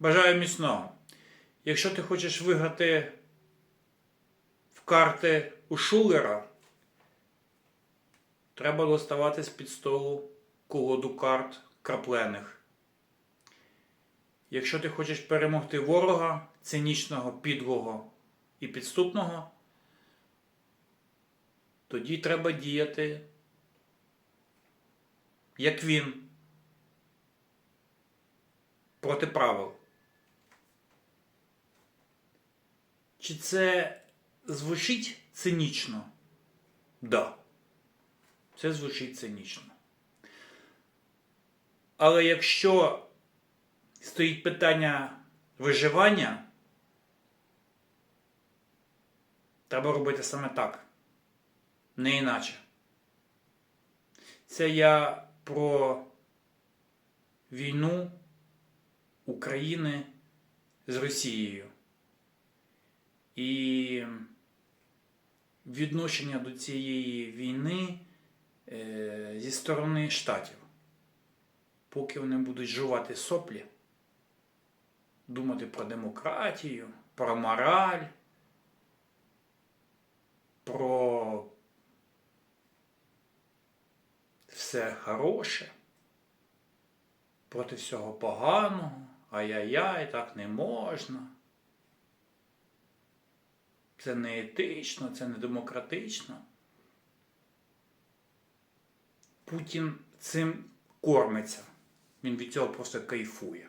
Бажаю міцного. Якщо ти хочеш виграти в карти у Шулера, треба доставати з-під столу колоду карт краплених. Якщо ти хочеш перемогти ворога цинічного, підлого і підступного, тоді треба діяти, як він, проти правил. Чи це звучить цинічно? Да. Це звучить цинічно. Але якщо стоїть питання виживання, треба робити саме так. Не іначе. Це я про війну України з Росією. І відношення до цієї війни е, зі сторони штатів. Поки вони будуть жувати соплі, думати про демократію, про мораль, про все хороше, проти всього поганого, ай-яй-яй, так не можна. Це не етично, це не демократично. Путін цим кормиться. Він від цього просто кайфує.